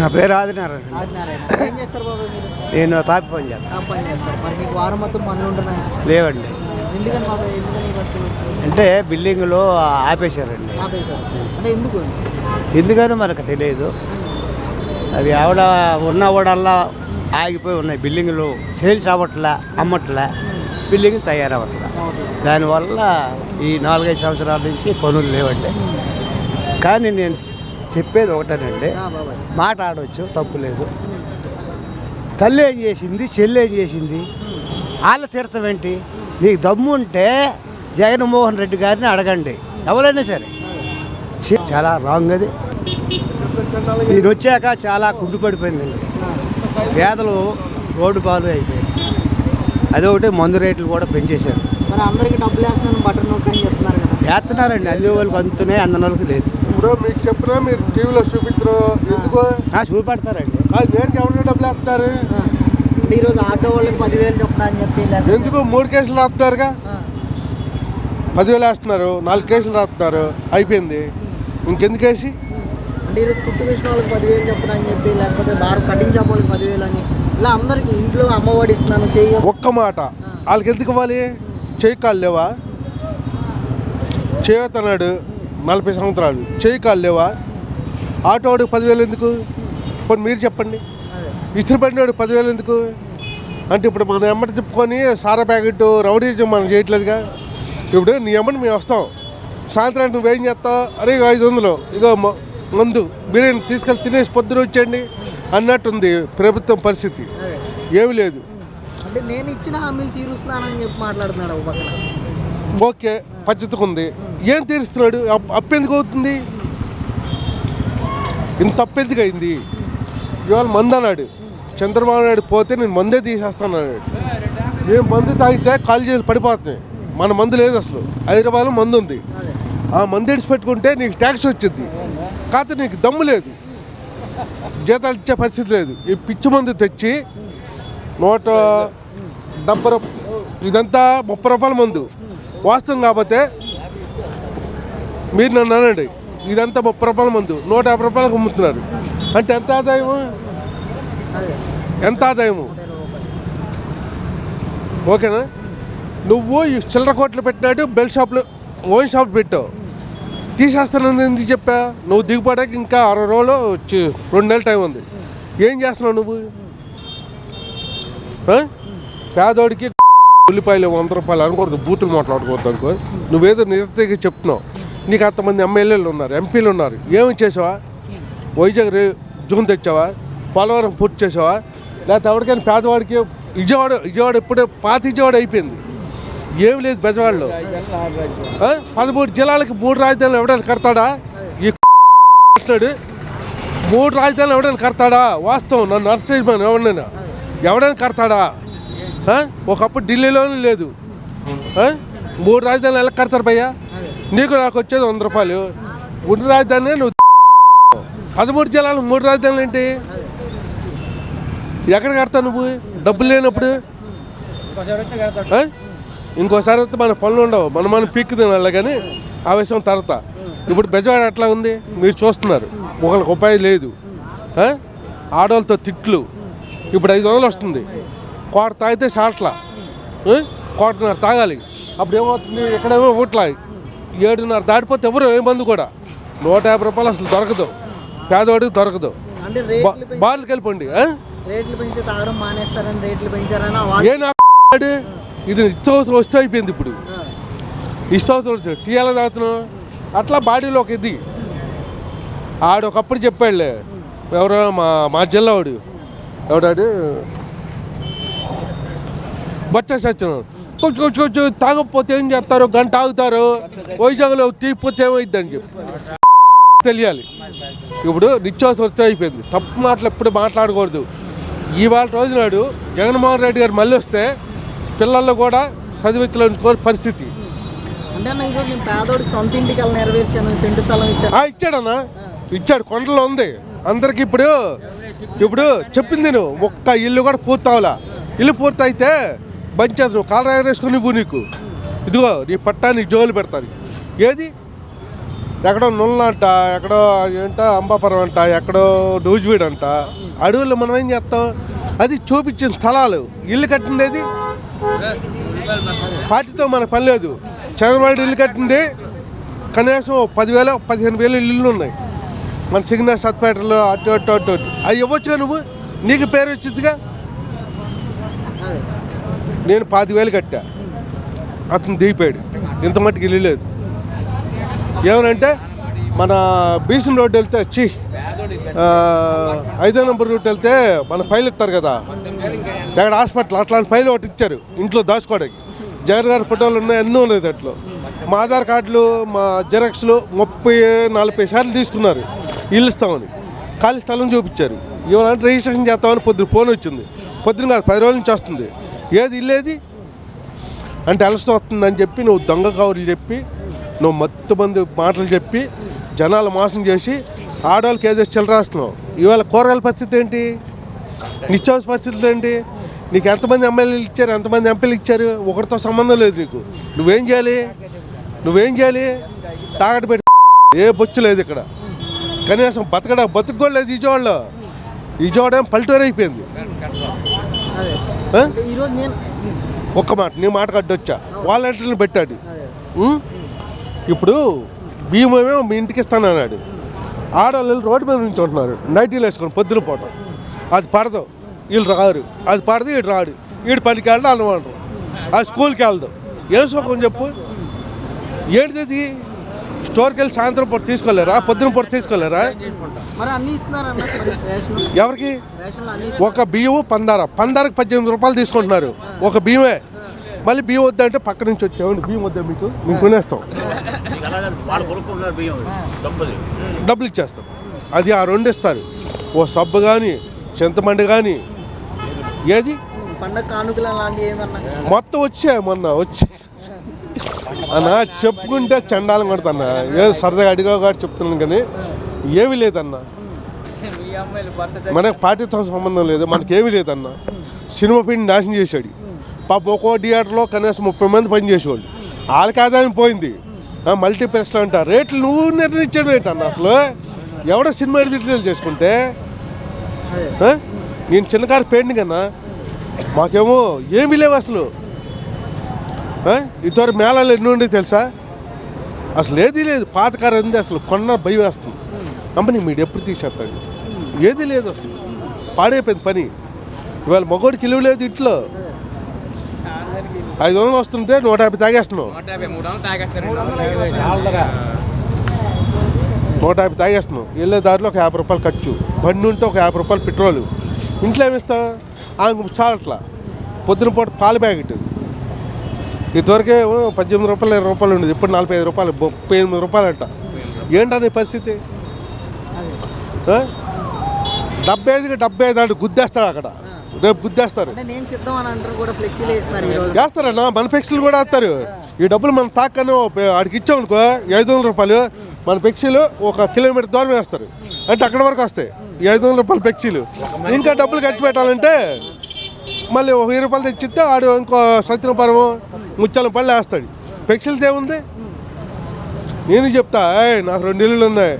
నా పేరు ఆదినారాయణ ఆదినారాయణ. ఏం చేస్తారు బాబు మీరు? నేను తాపి పని చేస్తాను ఆ పని చేస్తారు. మరి మీకు వారం మొత్తం పనులు ఉంటున్నాయి? లేవండి. ఎందుకని బాబు ఎందుకని ఈ బస్సు? అంటే బిల్డింగ్లో ఆపేశారండి. ఆపేశారు. అంటే ఎందుకు? ఎందుకని మనకు తెలియదు. అవి ఆవిడ ఉన్న ఓడల్లా ఆగిపోయి ఉన్నాయి. బిల్డింగ్లు సేల్స్ అవ్వట్లే అమ్మట్లే. బిల్డింగ్ తయారవ్వట్లే. దానివల్ల ఈ నాలుగైదు సంవత్సరాల నుంచి పనులు లేవండి. కానీ నేను చెప్పేది ఒకటేనండి. మాట ఆడవచ్చు తప్పు లేదు. తల్లి ఏం చేసింది చెల్లి ఏం చేసింది? వాళ్ళ తీర్థం ఏంటి? నీకు దమ్ము ఉంటే జగన్మోహన్ రెడ్డి గారిని అడగండి. ఎవరైనా సరే. చాలా రాంగ్ అది. ఈయన వచ్చాక చాలా కుంటుపడిపోయిందండి పేదలు రోడ్డు పాలు అయిపోయారు అదొకటి మందు రేట్లు కూడా పెంచేశారు. వేస్తున్నారండి అందే వాళ్ళకి అందుతున్నాయి అందన వాళ్ళకి లేదు. ఇప్పుడు మీకు చెప్పినా మీరు టీవీలో చూపించరు ఎందుకు? ఆ, చూపెడతారండి. నేను ఎవరైనా డబ్బులు వేస్తారు. ఈరోజు ఆటో వాళ్ళకి పదివేలు చొప్పున అని చెప్పి లేకపోతే- ఎందుకు మూడు కేసులు రాస్తున్నారుగా ఆ. పదివేలు వేస్తున్నారు నాలుగు కేసులు రాస్తున్నారు అయిపోయింది. ఇంకెందుకు వేసి? అంటే ఈరోజు కుట్టు వేసిన వాళ్ళకి పదివేలు చొప్పున అని చెప్పి లేకపోతే బారు కటింగ్ షాప్ వాళ్ళకి పదివేలు అని ఇలా అందరికి ఇంట్లో అమ్మఒడి ఇస్తున్నాను చెయ్యి ఒక్క మాట. వాళ్ళకి ఎందుకు ఇవ్వాలి? చేయి కాళ్ళు లేవా? చేయతన్నాడు నలభై సంవత్సరాలు. చేయి కాళ్ళు లేవా? ఆటోవాడికి పదివేలు ఎందుకు? పోనీ మీరు చెప్పండి. ఇస్త్రీ పడినోడు పదివేలు ఎందుకు? అంటే ఇప్పుడు మన ఎమ్మటి తిప్పుకొని సారా ప్యాకెట్ రౌడీజం మనం చేయట్లేదుగా. ఇప్పుడు నీ ఎమ్మటి మేము వస్తాం. సాయంత్రం నువ్వేం చేస్తావు? అరే ఐదు వందలు. ఇగో మందు బిర్యానీ తీసుకెళ్ళి తినేసి పొద్దున వచ్చేయండి అన్నట్టుంది ప్రభుత్వం పరిస్థితి. ఏమి లేదు. అంటే నేను ఇచ్చిన హామీలు తీరుస్తున్నానని చెప్పి మాట్లాడుతున్నాడు ఒక పక్కన. ఓకే పద్ధతికి ఉంది ఏం తీరుస్తున్నాడు? అప్- ఎందుకు అవుతుంది? ఇంత అప్పు అయింది? ఇవాళ మందు అన్నాడు. చంద్రబాబు నాయుడు పోతే నేను మందే తీసేస్తాను అన్నాడు. నేను మందు తాగితే కాల్ చేసి పడిపోతున్నాయి. మన మందు లేదు అసలు. హైదరాబాద్లో మందు ఉంది. ఆ మందు ఇడిచి పెట్టుకుంటే నీకు ట్యాక్స్ వచ్చింది. కాకపోతే నీకు దమ్ము లేదు. జీతాలు ఇచ్చే పరిస్థితి లేదు. ఈ పిచ్చి మందు తెచ్చి నూట డెబ్బై ఇదంతా ముప్పై రూపాయల మందు. వాస్తవం కాకపోతే మీరు నన్ను అనండి. ఇదంతా ముప్పై రూపాయల మందు. నూట యాభై రూపాయలకు అమ్ముతున్నారు. అంటే ఎంత ఆదాయము? ఎంత ఆదాయము? ఓకేనా? నువ్వు ఈ చిల్లర కోట్లు పెట్టినట్టు బెల్ షాప్లో ఓన్ షాప్ పెట్టావు. తీసేస్తానని ఎందుకు చెప్పా? నువ్వు దిగుపడానికి ఇంకా అరవై రోజులు వచ్చి రెండు నెలల టైం ఉంది. ఏం చేస్తున్నావు నువ్వు? పేదోడికి ఉల్లిపాయలు వంద రూపాయలు అనకూడదు బూతులు మాట్లాడకూడదు అనుకో నువ్వేదో నిజంగా చెప్తున్నావు. నీకు అంతమంది ఎమ్మెల్యేలు ఉన్నారు ఎంపీలు ఉన్నారు. ఏమి చేసావా? వైజాగ్ రే జూన్ తెచ్చావా? పోలవరం పూర్తి చేసావా? లేకపోతే ఎవరికైనా పేదవాడికి విజయవాడ విజయవాడ ఇప్పుడే పాత విజయవాడ అయిపోయింది. ఏం లేదు బెజవాడలో. పదమూడు జిల్లాలకి మూడు రాజధానులు ఎవడైనా కడతాడా? ఈ మూడు రాజధానులు ఎవడైనా కడతాడా? వాస్తవం. నన్ను నర్సేజ్మాన్ ఎవడైనా ఎవడైనా కడతాడా? ఒకప్పుడు ఢిల్లీలోనే లేదు. మూడు రాజధానులు ఎలా కడతారు భయ్యా? నీకు నాకు వచ్చేది వంద రూపాయలు. ఉన్న రాజధాని నువ్వు పదమూడు జిల్లాలు మూడు రాజధానులు ఏంటి? ఎక్కడ కడతావు నువ్వు? డబ్బులు లేనప్పుడు? ఇంకోసారి వస్తే మన పనులు ఉండవు. మనం మనం పీక్ తినాలి కానీ ఆ విషయం తర్వాత ఇప్పుడు బెజవాడ ఎట్లా ఉంది? మీరు చూస్తున్నారు. ఒకరికి ఉపాయం లేదు. ఆడవాళ్ళతో తిట్లు. ఇప్పుడు ఐదు వందలు వస్తుంది. కోట తాగితే చాట్ల. కోటన్నర తాగాలి. అప్పుడు ఏమవుతుంది? ఎక్కడేమో ఊట్లా ఏడున్నర దాటిపోతే ఎవరు ఏ మందు కూడా? నూట యాభై రూపాయలు అసలు దొరకదు. పేదవాడికి దొరకదు. బార్లకు వెళ్ళిపోండి ఏ? ఇది ఇష్టవసరం వస్తే అయిపోయింది ఇప్పుడు. ఇష్టవసరం వచ్చి టీ ఎలా తాగుతున్నావు అట్లా బాడీలో ఒక ఇది ఆడు ఒకప్పుడు చెప్పాడులే. ఎవరో మా మా జిల్లా వాడు. ఎవడాడు బచ్చ సత్యం. కొంచెం కొంచెం కొంచెం తాగకపోతే ఏం చేస్తారు? గంట ఆగుతారు. వైజాగ్లో తీయకపోతే ఏమైంది అని చెప్పి. తెలియాలి. ఇప్పుడు నిత్యావసర అయిపోయింది. తప్పు మాటలు ఎప్పుడు మాట్లాడకూడదు. ఇవాళ రోజు నాడు జగన్మోహన్ రెడ్డి గారు మళ్ళీ వస్తే పిల్లల్లో కూడా చదివించలేని పరిస్థితి. ఇచ్చాడన్నా. ఇచ్చాడు. కొండలో ఉంది. అందరికి ఇప్పుడు ఇప్పుడు చెప్పింది నేను. ఒక్క ఇల్లు కూడా పూర్తి అవ్వాలా. ఇల్లు పూర్తి అయితే బంచేది నువ్వు కాలరా వేసుకొని ఇవ్వు నీకు. ఇదిగో నీ పట్టానికి జోలు పెడతాను ఏది? ఎక్కడో నుల్ల అంట ఎక్కడో ఏంట అంబాపురం అంట ఎక్కడో డూజ్వీడ్ అంట. అడవుల్లో మనం ఏం చేస్తాం? అది చూపించిన స్థలాలు. ఇల్లు కట్టింది అది పార్టీతో మన పని లేదు. చంద్రబాబు ఇల్లు కట్టింది. కనీసం పదివేల పదిహేను వేల ఇల్లు ఉన్నాయి. మన సిగ్నల్ సత్పేటలో అటు అటు అటు అటు. అవి ఇవ్వచ్చు నువ్వు? నీకు పేరు వచ్చిందిగా? నేను పాతివేలు కట్టా. అతను దిగిపోయాడు. ఇంత మట్టుకు వెళ్ళలేదు ఏమనంటే మన బీసీ రోడ్డు వెళ్తే వచ్చి ఐదో నెంబర్ రూట్ వెళ్తే మన ఫైల్ ఇస్తారు కదా. ఎక్కడ హాస్పిటల్ అట్లాంటి ఫైల్ ఒకటి ఇచ్చారు. ఇంట్లో దాచుకోవడానికి. జగన్ గారి ఫోటోలు ఉన్నాయి ఎన్నో ఉన్నాయి అట్లో మా ఆధార్ కార్డులు మా జెరాక్స్లు ముప్పై నలభై సార్లు తీసుకున్నారు. ఇల్లు ఇస్తామని. ఖాళీ స్థలం చూపించారు. ఇవాళ రిజిస్ట్రేషన్ చేస్తామని పొద్దున ఫోన్ వచ్చింది. పొద్దున కాదు పది రోజుల నుంచి వస్తుంది. ఏది ఇల్లేది? అంటే అలసట వస్తుందని చెప్పి నువ్వు దొంగ కవర్లు చెప్పి నువ్వు మత్తు మంది మాటలు చెప్పి జనాలు మోసం చేసి ఆడవాళ్ళకి ఏదో చిల్లరాస్తున్నావు ఇవాళ కూరగాయల పరిస్థితి ఏంటి? నిత్యావసర పరిస్థితులు ఏంటి? నీకు ఎంతమంది ఎమ్మెల్యేలు ఇచ్చారు? ఎంతమంది ఎంపీలు ఇచ్చారు? ఒకరితో సంబంధం లేదు నీకు. నువ్వేం చేయాలి? నువ్వేం చేయాలి? తాగట పెట్టి ఏ బొచ్చు లేదు ఇక్కడ. కనీసం బతకడా బతుకు లేదు విజయవాడలో విజయవాడ ఏం పల్లెటూరు అయిపోయింది అదే ఆ? అంటే ఈరోజు నేను ఒక్క మాట నీ మాట కట్టొచ్చా వాలంటీర్లు పెట్టాడు? ఇప్పుడు భీమేమో మీ ఇంటికి ఇస్తానన్నాడు. ఆడవాళ్ళు రోడ్డు మీద నుంచి ఉంటున్నారు నైటీలు వేసుకొని పొద్దున పూట. అది పడదు. వీళ్ళు రారు. అది పడదు వీడు రాడు. వీడు పనికి వెళ్ళడం అన్నమాట అది స్కూల్కి వెళ్దు. ఏం సుఖం చెప్పు. ఏంటిది స్టోర్కి వెళ్ళి సాయంత్రం పూట తీసుకోలేరా? పొద్దున పూట తీసుకోలేరా? ఎవరికి? రేషన్లో అన్ని ఒక బియ్యం పందార. పందారకు పద్దెనిమిది రూపాయలు తీసుకుంటున్నారు. ఒక బియ్యమే. మళ్ళీ బియ్యం వద్దంటే పక్క నుంచి వచ్చామండి బియ్యం వద్దా మీకు? మేము కొనేస్తాం. డబ్బులు. ఇచ్చేస్తాం అది ఆ రెండు ఇస్తారు. ఓ సబ్బు కానీ చింతమండి కానీ ఏది? మొత్తం వచ్చా మొన్న వచ్చి. అన్న చెప్పుకుంటే చండాలం కొడుతున్నా ఏదో సరదాగా అడిగా కాబట్టి చెప్తున్నాను కానీ ఏమీ లేదన్న. మనకు పార్టీతో సంబంధం లేదు మనకేమీ లేదన్న. సినిమా పిండి నాశనం చేశాడు. పాప ఒక్కో థియేటర్లో కనీసం ముప్పై మంది పనిచేసేవాళ్ళు వాళ్ళకి ఆదాయం పోయింది. ఆ, మల్టీప్లెక్స్లో అంట. రేట్లు నువ్వు నిర్ణయించడం ఏంటన్న అసలు? ఎవడో సినిమా రిలీజ్ చేసుకుంటే? నేను చిన్నకారు పెయింటింగ్ అన్నా మాకేమో ఏమీ లేవు అసలు. ఇతర మేళాలు ఎన్ని ఉండే తెలుసా? అసలు ఏది లేదు. పాత కారు ఉంది అసలు కొన్న భయం వేస్తుంది. కంపెనీ మీరు ఎప్పుడు తీసేస్తాడు? ఏది లేదు అసలు. పాడైపోయింది పని. ఇవాళ మగోడికి ఇలువ లేదు ఇంట్లో. ఐదు వందలు వస్తుంటే నూట యాభై తాగేస్తున్నావు. నూట యాభై తాగేస్తున్నావు. వెళ్ళే దారిలో ఒక యాభై రూపాయలు ఖర్చు. బండి ఉంటే ఒక యాభై రూపాయలు పెట్రోలు. ఇంట్లో ఏమిస్తావు ఆమె చాలట్లా. పొద్దున పూట పాల ప్యాకెట్. ఇదివరకే పద్దెనిమిది రూపాయలు ఇరవై రూపాయలు ఉండేది. ఇప్పుడు నలభై ఐదు రూపాయలు ముప్పై ఎనిమిది రూపాయలు అంట. ఏంటనే పరిస్థితి? డెబ్బై ఐదుకి డెబ్బై ఐదు అంటే గుద్దేస్తాడు అక్కడ. రేపు గుద్దేస్తారు. ఫ్లెక్సీలు వేస్తారన్నా మన పెక్సీలు కూడా వేస్తారు. ఈ డబ్బులు మనం తాకను ఆడికి ఇచ్చామనుకో ఐదు వందల రూపాయలు మన పెక్సీలు ఒక కిలోమీటర్ దూరం వేస్తారు. అంటే అక్కడ వరకు వస్తాయి. ఈ ఐదు వందల రూపాయల పెక్సీలు ఇంకా డబ్బులు ఖర్చు పెట్టాలంటే మళ్ళీ ఒక వెయ్యి రూపాయలు తెచ్చిస్తే ఆడు ఇంకో సత్యనపురం ముచ్చాల పళ్ళు వేస్తాడు. పెక్షల్స్ ఏముంది? నేను చెప్తా నాకు రెండు ఇల్లులు ఉన్నాయి.